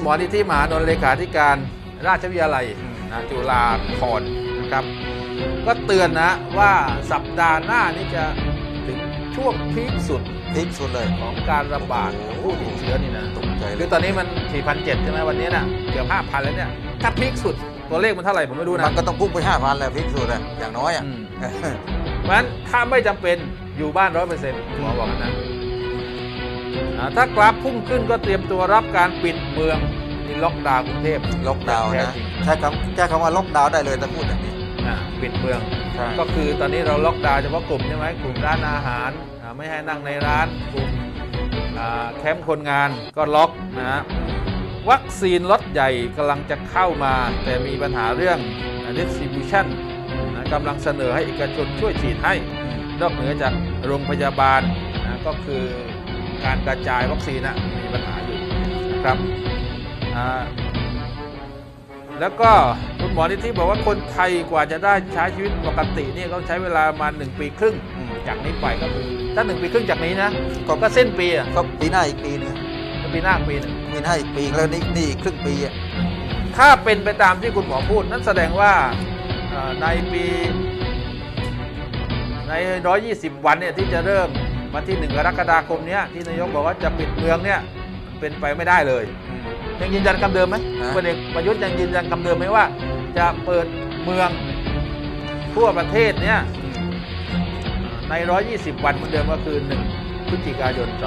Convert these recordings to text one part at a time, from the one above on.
คุณหมอนิธิมหานนท์เลขาธิการราชวิทยาลัยนะจุฬาภรณ์นะครับ ก็เตือนนะว่าสัปดาห์หน้านี้จะถึงช่วงพีคสุดพีคสุดเลยของการระบาดของผู้ติดเชื้อนี่นะตกใจเลคืยอตอนนี้มัน 4,700 ใช่ไหมวันนี้น่ะเกือบ5,000 แล้วเนี่ย ถ้าพีคสุดตัวเลขมันเท่าไหร่ผมไม่รู้นะ มันก็ต้องพุ่งไปห้าพันแล้วพีคสุดเลยอย่างน้อยอะอืมเพราะฉะนั้นถ้าไม่จำเป็นอยู่บ้านร้อยเปอร์เซ็นต์หมอบอกนะอ่าถ้ากราฟพุ่งขึ้นก็เตรียมตัวรับการปิดเมือง นี่ล็อกดาวน์กรุงเทพล็อกดาวน์แท้นะจริงใช้คำใช้คำว่าล็อกดาวน์ได้เลยถ้าพูดอย่างนี้อ่าปิดเมืองใช่ก็คือตอนนี้เราล็อกดาวน์เฉพาะกลุ่มใช่ไหมกลุ่มร้านอาหารอ่าไม่ให้นั่งในร้านกลุ่มอ่าแคมป์คนงานก็ล็อกนะฮะวัคซีนล็อตใหญ่กำลังจะเข้ามา แต่มีปัญหาเรื่อง distribution นะกำลังเสนอให้เอกชนช่วยฉีดให้นอกเหนือจากโรงพยาบาลนะก็คือการกระจายวัคซีนนะมีปัญหาอยู่นะครับ อ่าแล้วก็คุณหมอนิธิบอกว่าคนไทยกว่าจะได้ใช้ชีวิตปกตินี่ต้องใช้เวลาประมาณหนึ่งปีครึ่งอืมจากนี้ไปก็คือถ้าหนึ่งปีครึ่งจากนี้นะก็ก็สิ้นปีอะก็ปีหน้าอีกปีหนึงปีหน้าปีหนึงปีหน้าอีกปีแล้วนี่นี่อีกครึ่งปีอะถ้าเป็นไปตามที่คุณหมอพูด นั่นแสดงว่าเอ่อในปีใน 120 วันเนี่ยที่จะเริ่มวันที่ 1 กรกฎาคมเนี้ยที่นายกบอกว่าจะปิดเมืองเนี่ยมันเป็นไปไม่ได้เลย ยังยืนยันคำเดิมไหมพลเอกประยุทธ์ยังยืนยันคำเดิมไหมว่า จะเปิดเมืองทั่วประเทศเนี่ยใน 120 วันเหมือนเดิมก็คือ 1 พฤศจิกายน 2564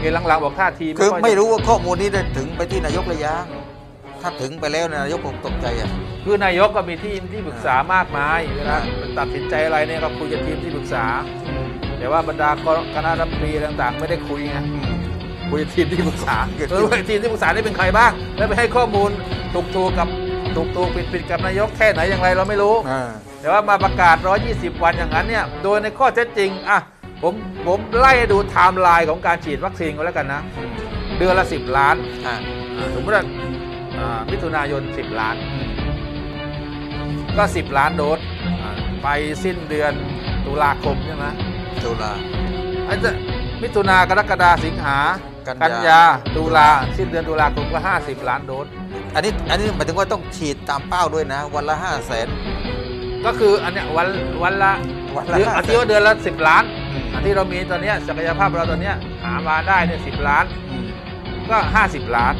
เอหลังๆบอกท่าทีคือค่ยจะไม่รู้ว่าข้อมูลนี้ได้ถึงไปที่นายกหรือยังถ้าถึงไปแล้วเนยนายกคงตกใจอะคือนายกก็มีที่ที่ปรึกษามากมายเวลาอ่าตัดสินใจอะไรเนี่ยก็คุยกับทีมที่ปรึกษา แต่ว่าบรรดาคณะรัฐมนตรีต่าง ๆ ไม่ได้คุยไง คุยกับทีมที่ปรึกษาเกิดเออทีมที่ปรึกษานี่เป็นใครบ้าง แล้วไปให้ข้อมูลถูกถูกๆกับถูกถูกผิดผิดๆกับนายกแค่ไหนอย่างไรเราไม่รู้อ่าแต่ว่ามาประกาศ 120 วันอย่างนั้นเนี่ย โดยในข้อเท็จจริงอะผมผมไล่ให้ดูไทม์ไลน์ของการฉีดวัคซีนก็แล้วกันนะ เดือนละ 10 ล้านอ่าอ่าสมมติว่าอ่ามิถุนายน 10 ล้าน ก็ 10 ล้านโดสอ่าไปสิ้นเดือนตุลาคมใช่ไหมตุลาไอ้จะมิถุนากรกฎาสิงหา กันยา กันยาตุลาสิ้นเดือนตุลาคมก็ 50 ล้านโดส อันนี้อันนี้หมายถึงว่าต้องฉีดตามเป้าด้วยนะ วันละห้าแสน ก็คืออันเนี้ยวันวันละวันละเดือนห้าอันแสที่นว่าเดือนละ 10 ล้านอืมอันที่เรามีตอนเนี้ยศักยภาพเราตอนเนี้ยหามาได้เนี่ย10ล้านอืมก็ 50 ล้าน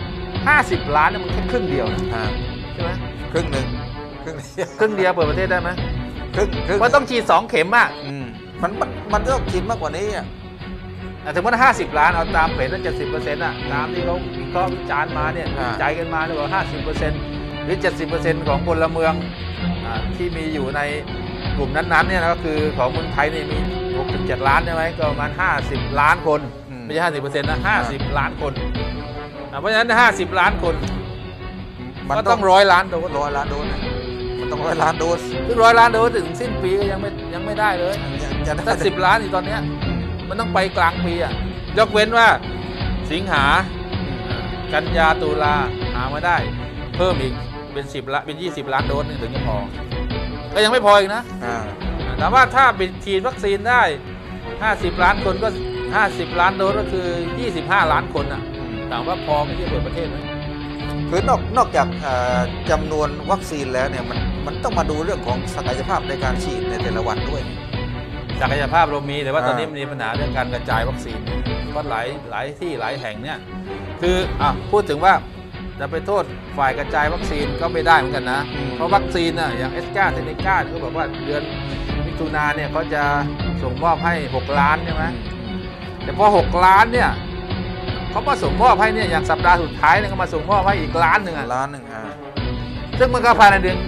50 ล้านเนี่ยมันแค่ครึ่งเดียวนะอ่าใช่ไหมครึ่งหนึ่งครึ่งเดียวครึ่งเดียวเปิดประเทศได้ไหมครึ่งครึ่งมันต้องฉีด2เข็มอะ อืมมันมันมันต้องฉีดมากกว่านี้อะ อะถึงว่า50ล้านเอาตามเพจนั้น70เปอร์เซ็นต์อะตามที่เขาวิเคราะห์วิจารณ์มาเนี่ยอ่า ใจกันมาเนี่ยว่า50เปอร์เซ็นต์หรือ70เปอร์เซ็นต์ของพลเมืองอ่าที่มีอยู่ในกลุ่มนั้นๆเนี่ยนะก็คือของเมืองไทยเนี่ยมี67ล้านใช่ไหมก็ประมาณ50ล้านคน อืม ไม่ใช่50เปอร์เซ็นต์นะ50ล้านคนอะเพราะฉะนั้น50ล้านคนมันก็ต้ต้อองงร้อยล้านโดสร้อยล้านโดสนะมันต้องร้อยล้านโดสซึ่งร้อยล้านโดสถึงสิ้นปีก็ยังไม่ยังไม่ได้เลยจะจะได้ถ้า10ล้านอีกตอนเนี้ย มันต้องไปกลางปีอะยกเว้นว่าสิงหากันยาตุลาหามาได้ เพิ่มอีกเป็น 10ละเป็น 20 ล้านโดสนี่ถึงจะพอ ก็ยังไม่พออีกนะอ่าแต่ว่าถ้าปิดฉีดวัคซีนได้ 50 ล้านคนก็ 50 ล้านโดสก็คือ 25 ล้านคนอะถามว่าพอไม่ใช่เปิดประเทศไหมคือนอกนอกจากเอ่อจำนวนวัคซีนแล้วเนี่ยมันมันต้องมาดูเรื่องของศักยภาพในการฉีดในแต่ละวันด้วย ศักยภาพเรามีแต่ว่าอ่าตอนนี้มันมีปัญหาเรื่องการกระจายวัคซีนเพราะหลายหลายที่หลายแห่งเนี่ยคืออะพูดถึงว่าจะไปโทษฝ่ายกระจายวัคซีนก็ไม่ได้เหมือนกันนะ เพราะวัคซีนน่ะอย่างเอสกาเทเนกาเขาบอกว่าเดือนมิถุนาเนี่ยเขาจะส่งมอบให้ 6 ล้านใช่ไหมแต่พอ 6 ล้านเนี่ยเขามาส่งมอบให้เนี่ยอย่างสัปดาห์สุดท้ายเนี่ยเขามาส่งมอบให้อีกล้านหนึ่งอะล้านหนึ่งอ่า ซึ่งมันก็ภายในเดือน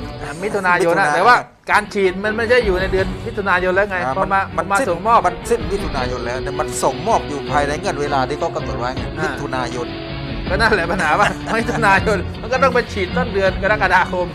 มิถุนายนมิถุนะนาแต่ว่าการฉีดมันไม่ใช่อยู่ในเดือนมิถุนายนแล้วไงอ่าพอมาพอมาสิ้นส่งมอบ มันสิ้นมิถุนายนแล้วแต่มันส่งมอบอยู่ภายในเงื่อนเวลาที่เขากำหนดไว้ไงอ่ามิ มิถุนายน ก็นั่นแหละปัญหาว่า มิถุนายนมันก็ต้องไปฉีดต้นเดือนกรกฎาคม